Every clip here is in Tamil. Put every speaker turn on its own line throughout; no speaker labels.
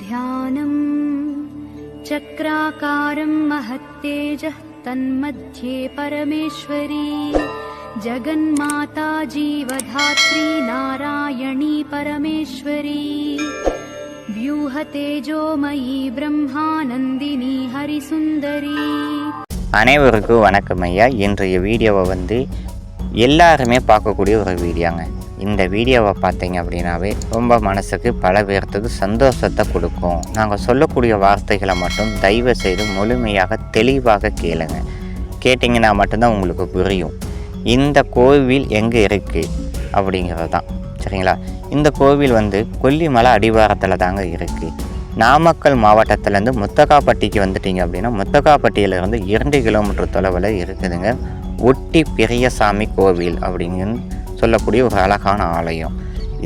ध्यानम् चक्राकारं महत्तेजः तन्मध्ये परमेश्वरी जगन्माता जीवधात्री नारायणी परमेश्वरी व्यूहतेजोमयी ब्रह्मानन्दिनी हरिसुन्दरी
அனைவருக்கும் வணக்கம் ஐயா இன்றைய வீடியோவை வந்து எல்லாருமே பார்க்கக்கூடிய ஒரு வீடியோங்க இந்த வீடியோவை பார்த்தீங்க அப்படின்னாவே ரொம்ப மனசுக்கு பல பேர்த்துக்கு சந்தோஷத்தை கொடுக்கும். நாங்கள் சொல்லக்கூடிய வார்த்தைகளை மட்டும் தயவு செய்து முழுமையாக தெளிவாக கேளுங்க. கேட்டிங்கன்னா மட்டும்தான் உங்களுக்கு புரியும். இந்த கோவில் எங்கே இருக்குது அப்படிங்கிறது தான் சரிங்களா? இந்த கோவில் வந்து கொல்லிமலை அடிவாரத்தில் தாங்க இருக்குது நாமக்கல் மாவட்டத்திலேருந்து முத்தகாப்பட்டிக்கு வந்துட்டீங்க அப்படின்னா முத்தகாப்பட்டியிலேருந்து இரண்டு கிலோமீட்டர் தொலைவில் இருக்குதுங்க. ஒட்டி பெரியசாமி கோவில் அப்படின்னு சொல்லக்கூடிய ஒரு அழகான ஆலயம்.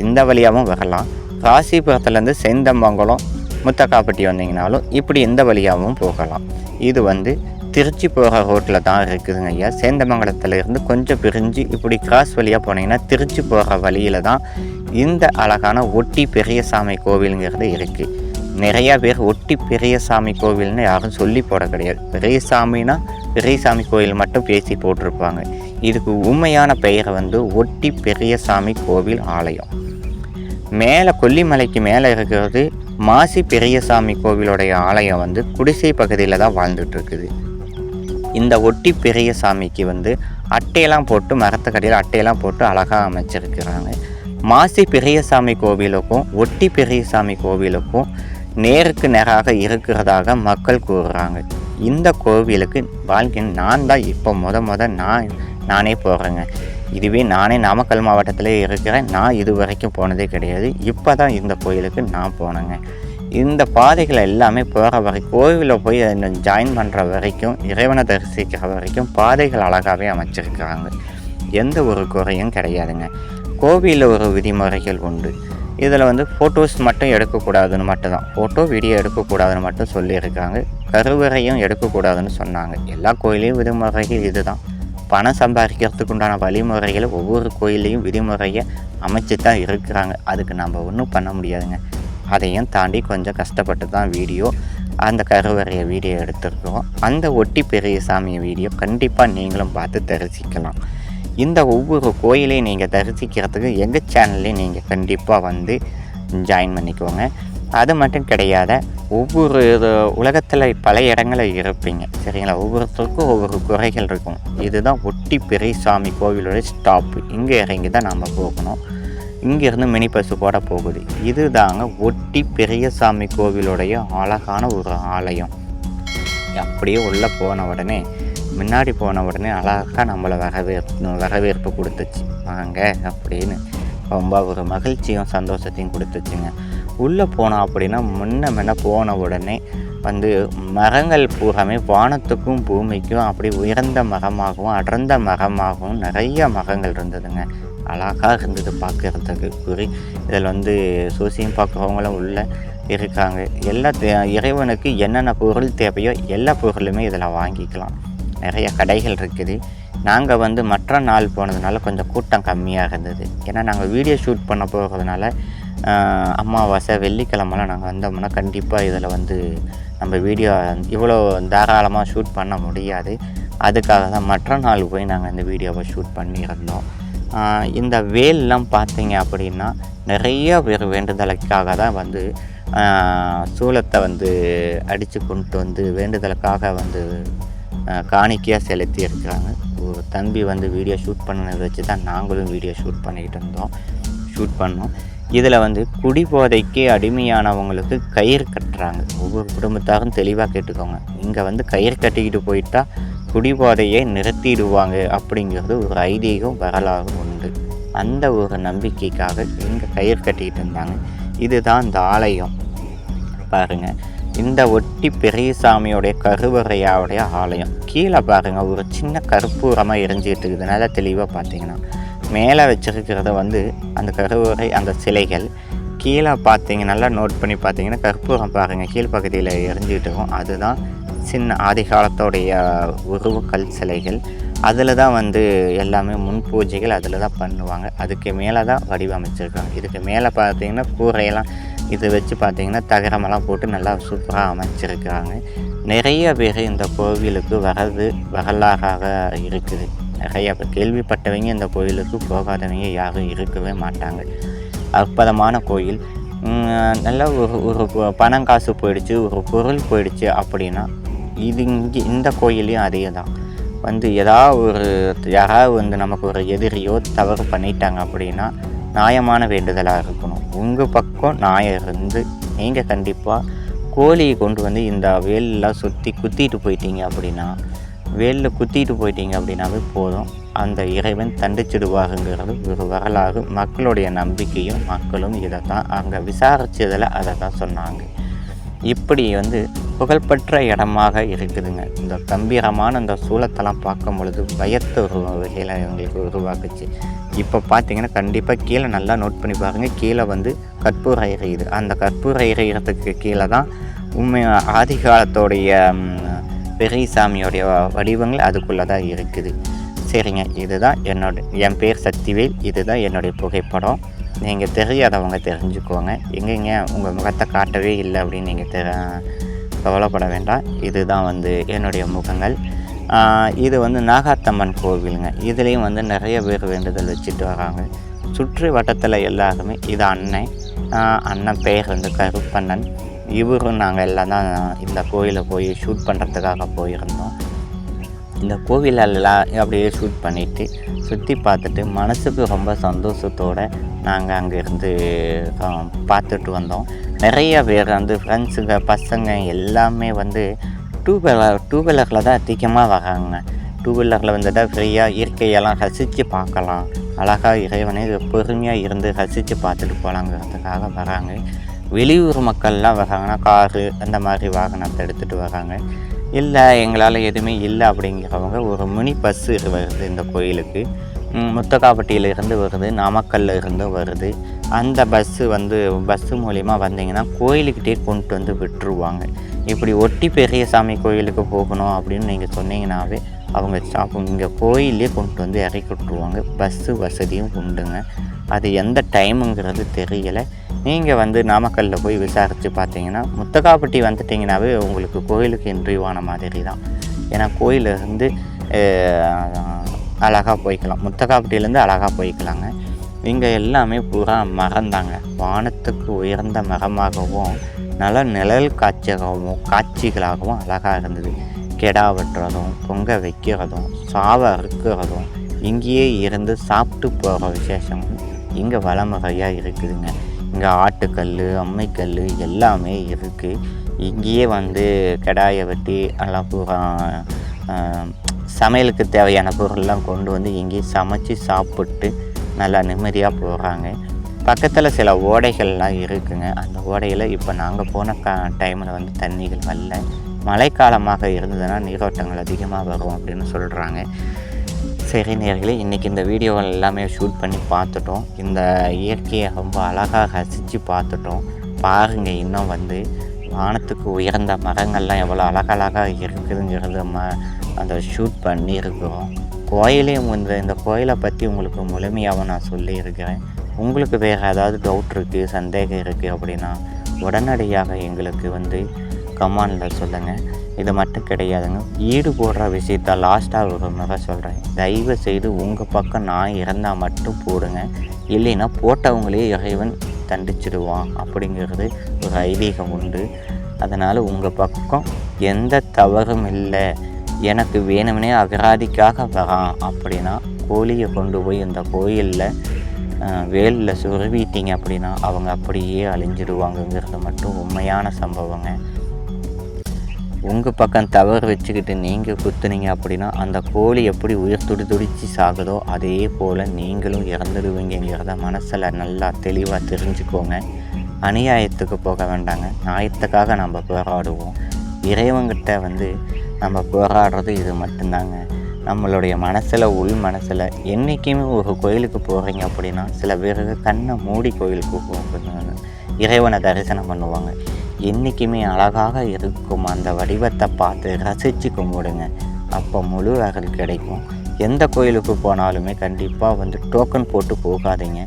இந்த வழியாகவும் வரலாம் காசிபுரத்துலேருந்து செந்தமங்கலம் முத்தக்காப்பட்டி வந்தீங்கனாலும் இப்படி இந்த வழியாகவும் போகலாம். இது வந்து திருச்சி போகிற ரோட்டில் தான் இருக்குதுங்க ஐயா. சேந்தமங்கலத்தில் இருந்து கொஞ்சம் பிரிஞ்சு இப்படி கிராஸ் வழியாக போனீங்கன்னா திருச்சி போகிற வழியில் தான் இந்த அழகான ஒட்டி பெரியசாமி கோவிலுங்கிறது இருக்குது நிறையா பேர் ஒட்டி பெரியசாமி கோவில்னு யாரும் சொல்லி போட கிடையாது. பெரியசாமினா பெரியசாமி கோவில் மட்டும் பேசி போட்டிருப்பாங்க. இதுக்கு உண்மையான பெயரை வந்து ஒட்டி பெரியசாமி கோவில் ஆலயம். மேலே கொல்லிமலைக்கு மேலே இருக்கிறது மாசி பெரியசாமி கோவிலுடைய ஆலயம் வந்து குடிசை பகுதியில் தான் வாழ்ந்துட்டு இருக்குது இந்த ஒட்டி பெரியசாமிக்கு வந்து அட்டையெல்லாம் போட்டு மரத்துக்கடியில் அட்டையெல்லாம் போட்டு அழகாக அமைச்சிருக்கிறாங்க. மாசி பெரியசாமி கோவிலுக்கும் ஒட்டி பெரியசாமி கோவிலுக்கும் நேருக்கு நேராக இருக்கிறதாக மக்கள் கூறுறாங்க. இந்த கோவிலுக்கு வாழ்க்கையின் நான் தான் இப்போ முத முத நான் நானே போகிறேங்க இதுவே நானே நாமக்கல் மாவட்டத்தில் இருக்கிறேன். நான் இது வரைக்கும் போனதே கிடையாது. இப்போ தான் இந்த கோயிலுக்கு நான் போனேங்க. இந்த பாதைகள் எல்லாமே போகிற வரை கோவிலில் போய் ஜாயின் பண்ணுற வரைக்கும் இறைவனை தரிசிக்கிற வரைக்கும் பாதைகள் அழகாகவே அமைச்சிருக்கிறாங்க எந்த ஒரு குறையும் கிடையாதுங்க. கோவிலில் ஒரு விதிமுறைகள் உண்டு. இதில் வந்து ஃபோட்டோஸ் மட்டும் எடுக்கக்கூடாதுன்னு மட்டும்தான். ஃபோட்டோ வீடியோ எடுக்கக்கூடாதுன்னு மட்டும் சொல்லியிருக்காங்க. கருவறையும் எடுக்கக்கூடாதுன்னு சொன்னாங்க. எல்லா கோயிலையும் விதிமுறைகள் இதுதான். பணம் சம்பாதிக்கிறதுக்கு உண்டான வழிமுறைகளை ஒவ்வொரு கோயிலையும் விதிமுறையை அமைச்சு தான் இருக்கிறாங்க. அதுக்கு நம்ம ஒன்றும் பண்ண முடியாதுங்க. அதையும் தாண்டி கொஞ்சம் கஷ்டப்பட்டு தான் வீடியோ அந்த கருவறையை வீடியோ எடுத்துருக்கோம் அந்த ஒட்டி பெரிய சாமி வீடியோ கண்டிப்பாக நீங்களும் பார்த்து தரிசிக்கலாம். இந்த ஒவ்வொரு கோயிலையும் நீங்கள் தரிசிக்கிறதுக்கு எங்கள் சேனல்லையும் நீங்கள் கண்டிப்பாக வந்து ஜாயின் பண்ணிக்கோங்க. அது மட்டும் கிடையாத ஒவ்வொரு உலகத்தில் பல இடங்களில் இருப்பீங்க. சரிங்களா? ஒவ்வொருத்தருக்கும் ஒவ்வொரு குறைகள் இருக்கும். இதுதான் ஒட்டி பெரியசாமி கோவிலோட ஸ்டாப்பு இங்கே இறங்கி தான் நம்ம போகணும். இங்கேருந்து மினி பஸ்ஸு போட போகுது. இது தாங்க ஒட்டி பெரியசாமி கோவிலுடைய அழகான ஒரு ஆலயம். அப்படியே உள்ளே போன உடனே முன்னாடி போன உடனே அழகாக நம்மளை வரவேற்பு வரவேற்பு கொடுத்துச்சு. வாங்க அப்படின்னு ரொம்ப ஒரு மகிழ்ச்சியும் சந்தோஷத்தையும் கொடுத்துச்சுங்க. உள்ளே போனோம் அப்படின்னா முன்ன முன்ன போன உடனே வந்து மரங்கள் பூராமே வானத்துக்கும் பூமிக்கும் அப்படி உயர்ந்த மரமாகவும் அடர்ந்த மரமாகவும் நிறைய மரங்கள் இருந்ததுங்க. அழகாக இருந்தது பார்க்குறதுக்கு குறி. இதில் வந்து சூசியம் பார்க்குறவங்களும் உள்ள இருக்காங்க. எல்லா இறைவனுக்கு என்னென்ன பொருள் தேவையோ எல்லா பொருளுமே இதில் வாங்கிக்கலாம். நிறைய கடைகள் இருக்குது. நாங்கள் வந்து மற்ற நாள் போனதுனால கொஞ்சம் கூட்டம் கம்மியாக இருந்தது. ஏன்னா நாங்கள் வீடியோ ஷூட் பண்ண போகிறதுனால அமாவாசை வெள்ளிக்கிழமெல்லாம் நாங்கள் வந்தோம்னா கண்டிப்பாக இதில் வந்து நம்ம வீடியோ இவ்வளோ தாராளமாக ஷூட் பண்ண முடியாது. அதுக்காக தான் மற்ற நாள் போய் நாங்கள் இந்த வீடியோவை ஷூட் பண்ணியிருந்தோம். இந்த வேல்லாம் பார்த்தீங்க அப்படின்னா நிறைய பேர் வேண்டுதலுக்காக தான் வந்து சூளத்தை வந்து அடித்து கொண்டு வந்து வேண்டுதலுக்காக வந்து காணிக்கையாக செலுத்தி இருக்கிறாங்க. ஒரு தம்பி வந்து வீடியோ ஷூட் பண்ணதை வச்சு தான் நாங்களும் வீடியோ ஷூட் பண்ணிக்கிட்டு இருந்தோம். ஷூட் பண்ணோம். இதில் வந்து குடிபோதைக்கு அடிமையானவங்களுக்கு கயிறு கட்டுறாங்க. ஒவ்வொரு குடும்பத்தாரும் தெளிவாக கேட்டுக்கோங்க. இங்கே வந்து கயிறு கட்டிக்கிட்டு போயிட்டா குடிபோதையை நிறுத்திடுவாங்க அப்படிங்கிறது ஒரு ஐதீகம் வரலாறு உண்டு. அந்த ஒரு நம்பிக்கைக்காக இங்கே கயிறு கட்டிக்கிட்டு இருந்தாங்க. இதுதான் இந்த ஆலயம். பாருங்கள் இந்த ஒட்டி பெரியசாமியோடைய கருவறையாவுடைய ஆலயம். கீழே பாருங்கள் ஒரு சின்ன கற்பூரமாக எரிஞ்சிக்கிட்டு இருக்குது. நல்லா தெளிவாக பார்த்தீங்கன்னா. மேலே வச்சுருக்கிறத வந்து அந்த கருவறை அந்த சிலைகள் கீழே பார்த்தீங்க நல்லா நோட் பண்ணி பார்த்தீங்கன்னா கற்பூரம் பாருங்கள் கீழ்ப்பகுதியில் எரிஞ்சிக்கிட்டு இருக்கும். அதுதான் சின்ன ஆதி காலத்தோடைய உருவக்கல் சிலைகள். அதில் தான் வந்து எல்லாமே முன் பூஜைகள் அதில் தான் பண்ணுவாங்க. அதுக்கு மேலே தான் வடிவமைச்சிருக்காங்க. இதுக்கு மேலே பார்த்தீங்கன்னா கூரையெல்லாம் இது வச்சு பார்த்தீங்கன்னா தகரமெல்லாம் போட்டு நல்லா சூப்பராக அமைச்சிருக்கிறாங்க நிறைய பேர் இந்த கோவிலுக்கு வர்றது வரலாறாக இருக்குது. நிறைய கேள்விப்பட்டவங்க இந்த கோயிலுக்கு போகாதவங்க யாரும் இருக்கவே மாட்டாங்க. அற்புதமான கோயில். நல்லா ஒரு ஒரு பணம் காசு போயிடுச்சு ஒரு பொருள் போயிடுச்சு அப்படின்னா இது இங்கே இந்த கோயிலையும் அதே தான் வந்து ஏதாவது ஒரு யாராவது வந்து நமக்கு ஒரு எதிரியோ தவறு பண்ணிட்டாங்க அப்படின்னா நியாயமான வேண்டுதலாக இருக்கணும். உங்கள் பக்கம் நியாயம் இருந்து நீங்கள் கண்டிப்பாக கோழியை கொண்டு வந்து இந்த வேலெலாம் சுற்றி குத்திட்டு போயிட்டீங்க அப்படின்னா வேலில் குத்திட்டு போயிட்டீங்க அப்படின்னாவே போதும். அந்த இறைவன் தண்டிச்சிடுவாருங்கிறது ஒரு வரலாறு. மக்களுடைய நம்பிக்கையும் மக்களும் இதை தான் அங்கே விசாரிச்சதில் அதை தான் சொன்னாங்க. இப்படி வந்து புகழ்பெற்ற இடமாக இருக்குதுங்க. இந்த கம்பீரமான இந்த சூளத்தெல்லாம் பார்க்கும் பொழுது பயத்தை ஒரு வகையில் எங்களுக்கு உருவாக்குச்சு. இப்போ பார்த்தீங்கன்னா கண்டிப்பாக கீழே நல்லா நோட் பண்ணி பாருங்கள் கீழே வந்து கற்பூர எரியுது அந்த கற்பூர எறிகிறதுக்கு கீழே தான் உண்மை ஆதி பெரியசாமியோடைய சாமியோடைய வடிவங்கள் அதுக்குள்ளே தான் இருக்குது. சரிங்க இதுதான் என்னோட என் பேர் சக்திவேல் இதுதான் என்னுடைய புகைப்படம். நீங்கள் தெரியாதவங்க தெரிஞ்சுக்கோங்க. எங்கெங்க உங்கள் முகத்தை காட்டவே இல்லை அப்படின்னு நீங்கள் தெ கவலைப்பட வேண்டாம். இதுதான் வந்து என்னுடைய முகங்கள். இது வந்து நாகாத்தம்மன் கோவிலுங்க. இதுலேயும் வந்து நிறைய பேர் வேண்டுதல் வச்சுட்டு வராங்க. சுற்று வட்டத்தில் எல்லாருமே இது அண்ணன். அண்ணன் பெயர் வந்து கருப்பண்ணன். இவரும் நாங்கள் எல்லாம் தான் இந்த கோயிலை போய் ஷூட் பண்ணுறதுக்காக போயிருந்தோம். இந்த கோவிலெல்லாம் அப்படியே ஷூட் பண்ணிவிட்டு சுற்றி பார்த்துட்டு மனசுக்கு ரொம்ப சந்தோஷத்தோடு நாங்கள் அங்கேருந்து பார்த்துட்டு வந்தோம். நிறைய பேர் வந்து ஃப்ரெண்ட்ஸுங்க பசங்க எல்லாமே வந்து டூ வீலர் டூ வீலரில் தான் அதிகமாக வராங்க. டூ வீலரில் வந்துட்டா ஃப்ரீயாக இயற்கையெல்லாம் ரசித்து பார்க்கலாம். அழகாக இறைவனை பொறுமையாக இருந்து ரசித்து பார்த்துட்டு போகலாங்கிறதுக்காக வராங்க. வெளியூர் மக்கள்லாம் வராங்கன்னா காரு அந்த மாதிரி வாகனத்தை எடுத்துகிட்டு வராங்க இல்லை எங்களால் எதுவுமே இல்லை அப்படிங்கிறவங்க ஒரு மினி பஸ்ஸு வருது இந்த கோயிலுக்கு. ம், இருந்து வருது நாமக்கல்ல இருந்து வருது. அந்த பஸ்ஸு வந்து பஸ்ஸு மூலிமா வந்தீங்கன்னா கோயிலுக்கிட்டே கொண்டு வந்து விட்டுருவாங்க. இப்படி ஒட்டி பெரிய சாமி கோயிலுக்கு போகணும் அப்படின்னு நீங்கள் சொன்னீங்கன்னாவே அவங்க ஸ்டாப் இங்கே கோயிலே கொண்டு வந்து இறக்கி விட்ருவாங்க பஸ்ஸு வசதியும் உண்டுங்க. அது எந்த டைமுங்கிறது தெரியலை. நீங்கள் வந்து நாமக்கல்லில் போய் விசாரித்து பார்த்தீங்கன்னா முத்தக்காப்பட்டி வந்துட்டிங்கனாவே உங்களுக்கு கோயிலுக்கு இன்ட்ரிவான மாதிரி தான் ஏன்னா கோயிலிருந்து அழகாக போய்க்கலாம். முத்தக்காப்பட்டியிலேருந்து அழகாக போய்க்கலாங்க. இங்கே எல்லாமே பூரா மரந்தாங்க வானத்துக்கு உயர்ந்த மரமாகவும் நல்ல நிழல் காட்சியாகவும் காட்சிகளாகவும் அழகாக இருந்தது. கெடா வெட்டுறதும் பொங்க வைக்கிறதும் சாவை அறுக்கிறதும் இங்கேயே இருந்து சாப்பிட்டு போகிற விசேஷமும் இங்கே வளமுறையாக இருக்குதுங்க. இங்கே ஆட்டுக்கல் அம்மைக்கல் எல்லாமே இருக்குது இங்கேயே வந்து கடாயை வெட்டி எல்லாம் பூரா சமையலுக்கு தேவையான பொருள்லாம் கொண்டு வந்து இங்கேயே சமைச்சு சாப்பிட்டு நல்லா நிம்மதியாக போகிறாங்க பக்கத்தில் சில ஓடைகள்லாம் இருக்குங்க. அந்த ஓடையில் இப்போ நாங்கள் போன க டைமில் வந்து தண்ணிகள் வரல. மழைக்காலமாக இருந்ததுன்னா நீரோட்டங்கள் அதிகமாக வரும் அப்படின்னு சொல்கிறாங்க சரி நேர்களே இன்றைக்கி இந்த வீடியோவில் எல்லாமே ஷூட் பண்ணி பார்த்துட்டோம். இந்த இயற்கையை ரொம்ப அழகாக ரசித்து பார்த்துட்டோம். பாருங்கள் இன்னும் வந்து வானத்துக்கு உயர்ந்த மரங்கள்லாம் எவ்வளோ அழகழகாக இருக்குதுங்கிறது நம்ம அந்த ஷூட் பண்ணியிருக்கிறோம். கோயிலையும் இந்த இந்த கோயிலை பற்றி உங்களுக்கு முழுமையாக நான் சொல்லியிருக்கிறேன். உங்களுக்கு வேறு ஏதாவது டவுட் இருக்குது சந்தேகம் இருக்குது அப்படின்னா உடனடியாக எங்களுக்கு வந்து கமாண்டில் சொல்லுங்கள் இது மட்டும் கிடையாதுங்க. ஈடு போடுற விஷயத்த லாஸ்ட்டாக ஒரு முறை சொல்கிறேன் தயவு செய்து உங்கள் பக்கம் நான் இறந்தால் மட்டும் போடுங்க. இல்லைன்னா போட்டவங்களே இறைவன் தண்டிச்சிடுவான். அப்படிங்கிறது ஒரு ஐதீகம் உண்டு. அதனால் உங்கள் பக்கம் எந்த தவறும் இல்லை. எனக்கு வேணும்னே அகராதிக்காக வரான். அப்படின்னா கோழியை கொண்டு போய் இந்த கோயிலில் வேலில் சுருவிட்டீங்க அப்படின்னா அவங்க அப்படியே அழிஞ்சிடுவாங்கங்கிறது மட்டும் உண்மையான சம்பவங்க. உங்கள் பக்கம் தவறு வச்சுக்கிட்டு நீங்கள் குத்துனீங்க அப்படின்னா அந்த கோழி எப்படி உயிர் துடி துடிச்சு சாகுதோ அதே போல் நீங்களும் இறந்துடுவீங்கிறத மனசில் நல்லா தெளிவாக தெரிஞ்சுக்கோங்க. அநியாயத்துக்கு போக வேண்டாங்க. நியாயத்துக்காக நம்ம போராடுவோம். இறைவங்கிட்ட வந்து நம்ம போராடுறது இது மட்டும்தாங்க. நம்மளுடைய மனசில் உள் மனசில் என்றைக்குமே ஒரு கோயிலுக்கு போகிறீங்க அப்படின்னா சில பேருக்கு கண்ணை மூடி கோயிலுக்கு போகிறாங்க இறைவனை தரிசனம் பண்ணுவாங்க. என்றைக்குமே அழகாக இருக்கும் அந்த வடிவத்தை பார்த்து ரசித்து கும்பிடுங்க அப்போ முழு அகல் கிடைக்கும். எந்த கோயிலுக்கு போனாலுமே கண்டிப்பாக வந்து டோக்கன் போட்டு போகாதீங்க.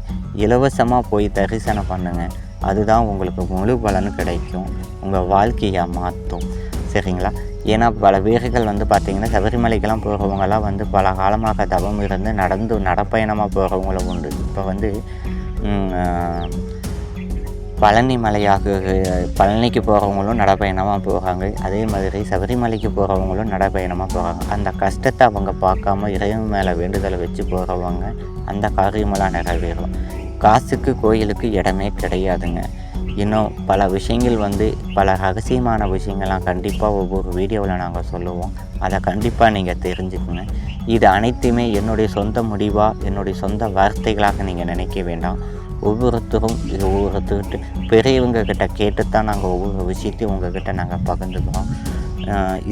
இலவசமாக போய் தரிசனம் பண்ணுங்கள் அதுதான் உங்களுக்கு முழு பலன் கிடைக்கும். உங்கள் வாழ்க்கையை மாற்றும். சரிங்களா? ஏன்னா பல வீரர்கள் வந்து பார்த்திங்கன்னா சபரிமலைக்கெல்லாம் போகிறவங்கெல்லாம் வந்து பல காலமாக தவம் இருந்து நடந்து நடப்பயணமாக போகிறவங்களும் உண்டு. இப்போ வந்து பழனி மலையாக பழனிக்கு போகிறவங்களும் நடைப்பயணமாக போகிறாங்க அதே மாதிரி சபரிமலைக்கு போகிறவங்களும் நடைப்பயணமாக போகிறாங்க அந்த கஷ்டத்தை அவங்க பார்க்காம இறைவன் மேலே வேண்டுதலை வச்சு போகிறவங்க அந்த காரியமெல்லாம் நிறைவேறும். காசுக்கு கோயிலுக்கு இடமே கிடையாதுங்க. இன்னும் பல விஷயங்கள் வந்து பல ரகசியமான விஷயங்கள்லாம் கண்டிப்பாக ஒவ்வொரு வீடியோவில் நாங்கள் சொல்லுவோம். அதை கண்டிப்பாக நீங்கள் தெரிஞ்சுக்குங்க. இது அனைத்துமே என்னுடைய சொந்த முடிவாக என்னுடைய சொந்த வார்த்தைகளாக நீங்கள் நினைக்க வேண்டாம். ஒவ்வொருத்தரும் இது ஒவ்வொருத்தர்கிட்ட பெரியவங்கக்கிட்ட கேட்டு தான் நாங்கள் ஒவ்வொரு விஷயத்தையும் உங்கள்கிட்ட நாங்கள் பகிர்ந்துக்கிறோம்.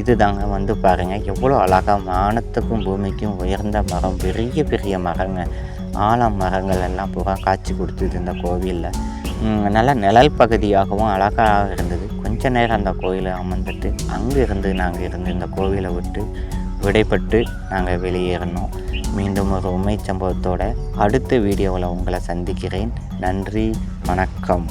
இது இதுதாங்க வந்து பாருங்கள் எவ்வளோ அழகாக வானத்துக்கும் பூமிக்கும் உயர்ந்த மரம் பெரிய பெரிய மரங்க ஆலம் மரங்கள் எல்லாம் பூரா காட்சி கொடுத்தது இந்த கோவிலில். நல்ல நிழல் பகுதியாகவும் அழகாக இருந்தது. கொஞ்ச நேரம் அந்த கோயிலை அமர்ந்துட்டு அங்கே இருந்து நாங்கள் இருந்து இந்த கோவிலை விட்டு விடைபட்டு நாங்கள் வெளியேறினோம் மீண்டும் ஒரு உண்மை சம்பவத்தோட அடுத்த வீடியோவில் உங்களை சந்திக்கிறேன். நன்றி வணக்கம்.